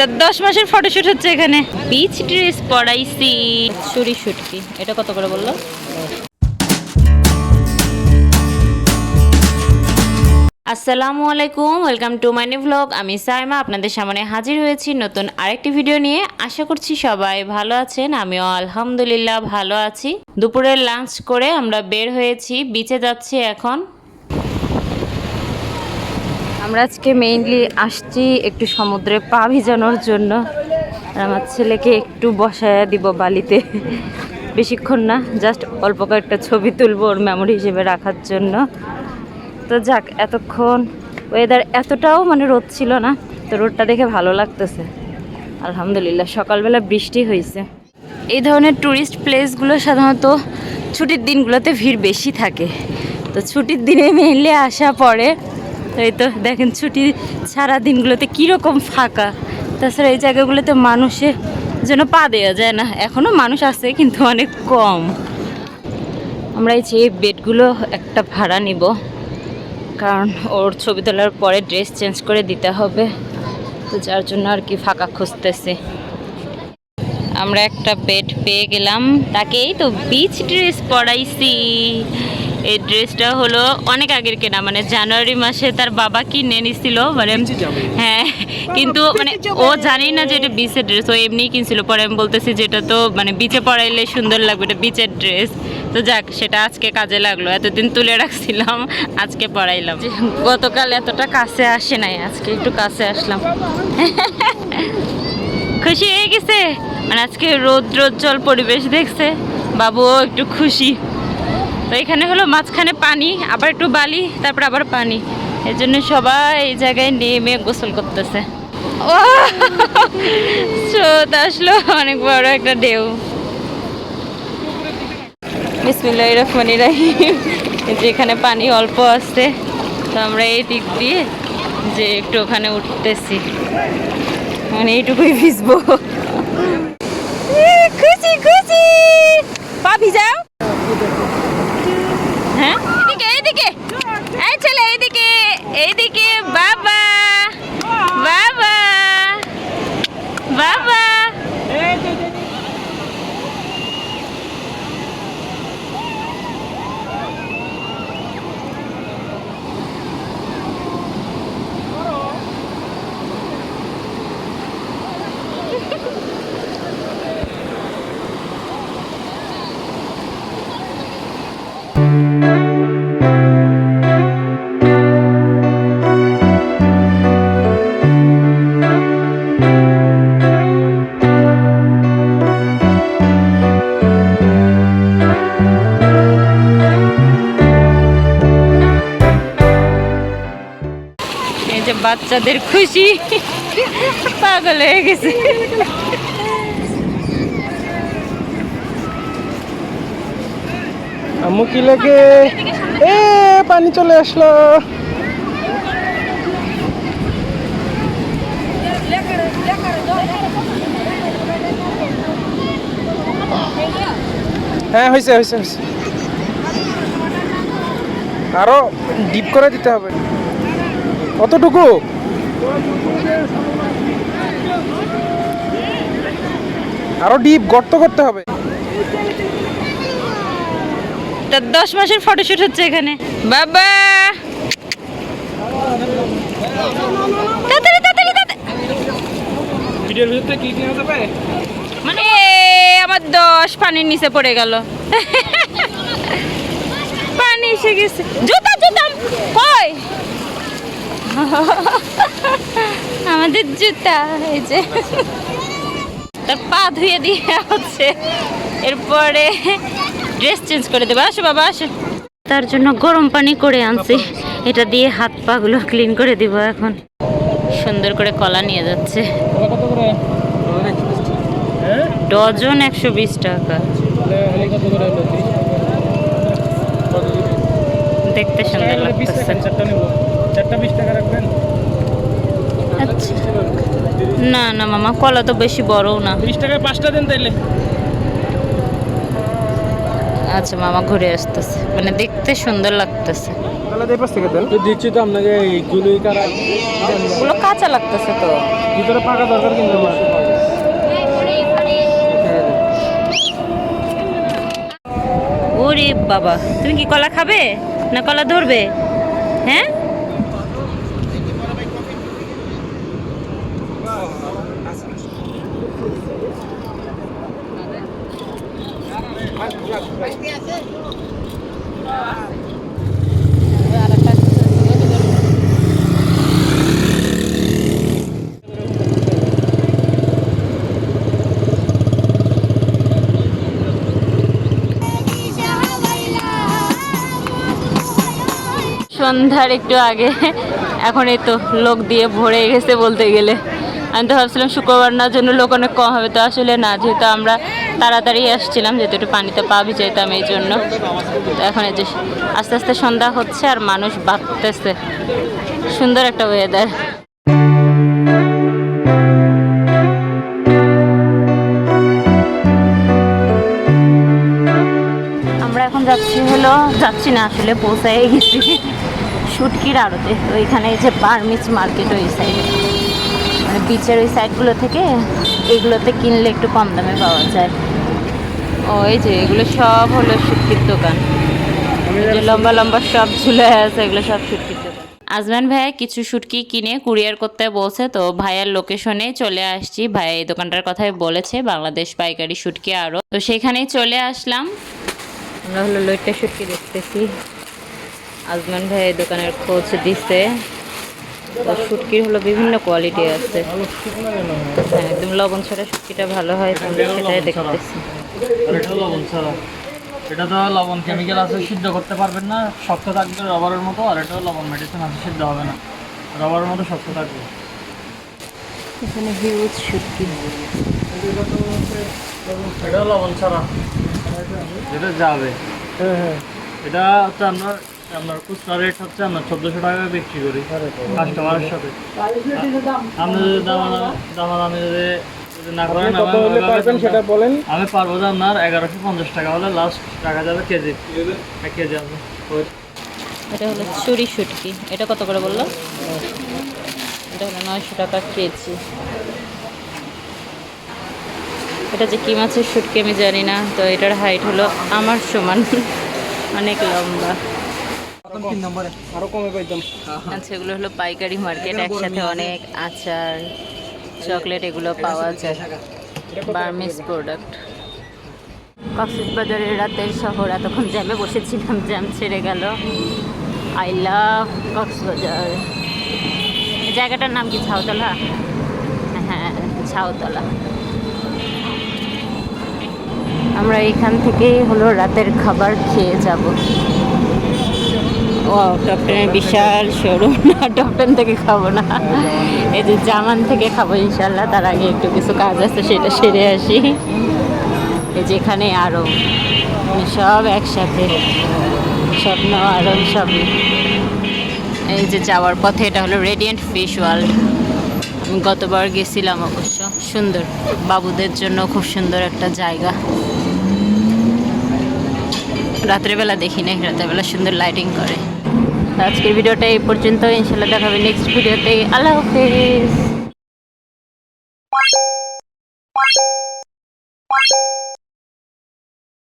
তা দশ মাসের ফটোশুট হচ্ছে এখানে। বিচ ড্রেস পড়াইছি চুরি শুট কি এটা কত করে বলল? আসসালামু আলাইকুম ওয়েলকাম টু মাই ভ্লগ আমি সাইমা, আপনাদের সামনে হাজির হয়েছি নতুন আরেকটি ভিডিও নিয়ে। আশা করছি সবাই ভালো আছেন, আমিও আলহামদুলিল্লাহ ভালো আছি। দুপুরের লাঞ্চ করে আমরা বের হয়েছি বিচে যাচ্ছি এখন। আমরা আজকে মেইনলি আসছি একটু সমুদ্রে পা ভিজানোর জন্য। আর আমার ছেলেকে একটু বসায় দিব বালিতে। বেশিক্ষণ না জাস্ট অল্প কয়েকটা ছবি তুলবো ওর মেমোরি হিসেবে রাখার জন্য। তো যাক, এতক্ষণ ওয়েদার এতটাও মানে রোদ ছিল না, তো রোদটা দেখে ভালো লাগতেছে। আলহামদুলিল্লাহ, সকালবেলা বৃষ্টি হয়েছে। এই ধরনের ট্যুরিস্ট প্লেসগুলো সাধারণত ছুটির দিনগুলোতে ভিড় বেশি থাকে। তো ছুটির দিনে মেনলি আসা তো এই তো দেখেন ছুটি ছাড়া দিনগুলোতে কীরকম ফাঁকা। তাছাড়া এই জায়গাগুলোতে মানুষে যেন পা দেওয়া যায় না। এখনও মানুষ আছে, কিন্তু অনেক কম। আমরা এই যে বেডগুলো একটা ভাড়া নিব, কারণ ওর ছবি তোলার পরে ড্রেস চেঞ্জ করে দিতে হবে। তো যার জন্য আর কি ফাঁকা খুঁজতেছি। আমরা একটা বেড পেয়ে গেলাম। তাকেই তো বিচ ড্রেস পরাইছি। এই ড্রেসটা হলো অনেক আগের কেনা মানে জানুয়ারি মাসে তার বাবা কিনে নিছিল মানে হ্যাঁ কিন্তু মানে ও জানি না যে এটা বিচের ড্রেস ও এমনিই কিনছিল। পরে আমি বলতেছি যে এটা তো মানে বিচে পড়াইলে সুন্দর লাগবে এটা বিচের ড্রেস তো যাক সেটা আজকে কাজে লাগল। এতদিন তুলে রাখছিলাম আজকে পড়াইলাম গতকাল এতটা কাছে আসে নাই আজকে একটু কাছে আসলাম। খুশি হয়ে গেছে? মানে আজকে রৌদ্রোজ্জ্বল পরিবেশ দেখছে। বাবুও একটু খুশি। তো এখানে হলো মাঝখানে পানি, আবার একটু বালি, তারপর আবার পানি। এই জন্য সবাই এই জায়গায় নেমে গোসল করতেছে। ও, স্রোত আসলো, অনেক বড় একটা ঢেউ। বিসমিল্লাহ রহমানি রাহিম। এই যে এখানে পানি অল্প আছে, তো আমরা এই দিক দিয়ে যে একটু ওখানে উঠতেছি। মানে এইটুকুই ভিজবো। খুশি খুশি! পা ভিজাও হ্যাঁ এদিকে এইদিকে এই ছেলে এইদিকে এইদিকে বাচ্চাদের খুশি। পাগল হয়ে গেছে। আম্মু কি লাগে? এ, পানি চলে আসলো। হ্যাঁ হয়েছে হয়েছে হয়েছে আরও ডিপ করে দিতে হবে। কতটুকু? আরও ডিপ গর্ত করতে হবে। তা দশ মাসের ফটোশুট হচ্ছে এখানে। বাবা! মানে আমার দশ পানির নিচে পড়ে গেল। পানি এসে গেছে। জুতা জুতা! কই? আমাদের জুতা, এই যে। তা পা ধুয়ে দিয়ে হচ্ছে। এরপরে ড্রেস চেঞ্জ করে দেবো। আসো বাবা, আসো। তার জন্য গরম পানি করে আনছি। এটা দিয়ে হাত পাগুলো ক্লিন করে দিব এখন। সুন্দর করে কলা নিয়ে যাচ্ছে। ডজন একশো বিশ টাকা। দেখতে সুন্দর লাগতেছে চারটা নেব চারটা বিশ টাকা রাখবেন আচ্ছা না না মামা কলা তো বেশি বড়ও না। বিশ টাকায় পাঁচটা দেন তাইলে। আচ্ছা মামা ঘুরে আসতেছে। মানে দেখতে সুন্দর লাগতেছে। দিচ্ছি তো আপনাকে এইগুলোই কারা। ওগুলো কাঁচা লাগতেছে তো। ভিতরে পাকা দরকার কিন্তু ওরে বাবা তুমি কি কলা খাবে না কলা ধরবে? হ্যাঁ? সন্ধ্যার একটু আগে। এখন এই তো লোক দিয়ে ভরে গেছে বলতে গেলে। আমি তো ভাবছিলাম শুক্রবার না, জন্য লোক অনেক কম হবে, তো আসলে না, যেহেতু আমরা তাড়াতাড়ি আসছিলাম, যেহেতু একটু পানিতে পা ভিজাইতাম এই জন্য। তো এখন এই যে আস্তে আস্তে সন্ধ্যা হচ্ছে আর মানুষ বাঁধতেছে সুন্দর একটা ওয়েদার আমরা এখন যাচ্ছি হলো, যাচ্ছি না আসলে, পৌঁছায় গেছি। শুটকির আড়তে। এই যে বার্মিজ মার্কেট ওই সাইড মানে বিচের ওই সাইডগুলো থেকে এগুলোতে কিনলে একটু কম দামে পাওয়া যায়। ও, এই যে এগুলো সব হলো শুটকির দোকান। লম্বা লম্বা সব ঝুলে আছে, এগুলো সব শুটকির দোকান। আজমান ভাইয়া কিছু শুটকি কিনে কুরিয়ার করতে বলছে, তো ভাইয়ার লোকেশনে চলে আসছি। ভাইয়া এই দোকানটার কথাই বলেছে, বাংলাদেশ পাইকারি শুটকি আরও তো সেখানেই চলে আসলাম। আমরা হলো লইট্টা শুটকি দেখতেছি। আজমান ভাই এই দোকানের খোঁজ দিছে। তো শুটকির হলো বিভিন্ন কোয়ালিটি আছে। হ্যাঁ, একদম লবণ ছাড়া শুটকিটা ভালো হয় তো আমরা সেটাই দেখতেছি। এটা লবণ ছাড়া। এটা তো লবণ কেমিক্যাল আছে সিদ্ধ করতে পারবেন না শক্ত থাকবে রবারের মতো আর এটা লবণ মেডিসিন আছে সিদ্ধ হবে না। রবারের মতো শক্ত থাকবে। এখানে হিউজ শুটকি। এটা লবণ ছাড়া। এটা যাবে। হ্যাঁ হ্যাঁ। এটা হচ্ছে আপনার আপনার খুচরা রেট হচ্ছে আমরা চোদ্দোশো টাকা বিক্রি করি। কাস্টমারের সাথে। আপনি যদি দামাদামি দামাদামি যদি যদি না করেন আমি- সেটা বলেন। আমি পারব যে আপনার এগারোশো পঞ্চাশ টাকা হলে লাস্ট টাকা যাবে কেজি। এক কেজি আছে এটা হলো চুরি শুটকি। এটা কত করে বলল? এটা হলো নয়শো টাকা কেজি। এটা যে কি মাছের শুটকি আমি জানি না তো এটার হাইট হলো আমার সমান। অনেক লম্বা। আরও কমে পাইতাম। আচ্ছা এগুলো হলো পাইকারি মার্কেট একসাথে অনেক আচার চকলেট এগুলো পাওয়া যায়। Burmese product. কক্সবাজারের রাতের শহর এতক্ষণ জ্যামে বসেছিলাম জ্যাম ছেড়ে গেল। I love Cox's Bazar. জায়গাটার নাম কি ছাউতলা হ্যাঁ ছাউতলা আমরা এখান থেকেই হলো রাতের খাবার খেয়ে যাব। ও টপ বিশাল শোরুম না টপ থেকে খাব না। এই যে জামান থেকে খাব ইনশাল্লাহ তার আগে একটু কিছু কাজ আছে, সেটা সেরে আসি। এই যে এখানে আরও সব একসাথে, স্বপ্ন আরও সব এই যে যাওয়ার পথে, এটা হলো রেডিয়েন্ট ফিশ ওয়ার্ল্ড গতবার গেছিলাম অবশ্য, সুন্দর। বাবুদের জন্য খুব সুন্দর একটা জায়গা। রাত্রেবেলা দেখি নাই, রাত্রেবেলা সুন্দর লাইটিং করে। আজকের ভিডিওটা এই পর্যন্ত ইনশাল্লাহ দেখাবে নেক্সট ভিডিওতে। আল্লাহ হাফিজ।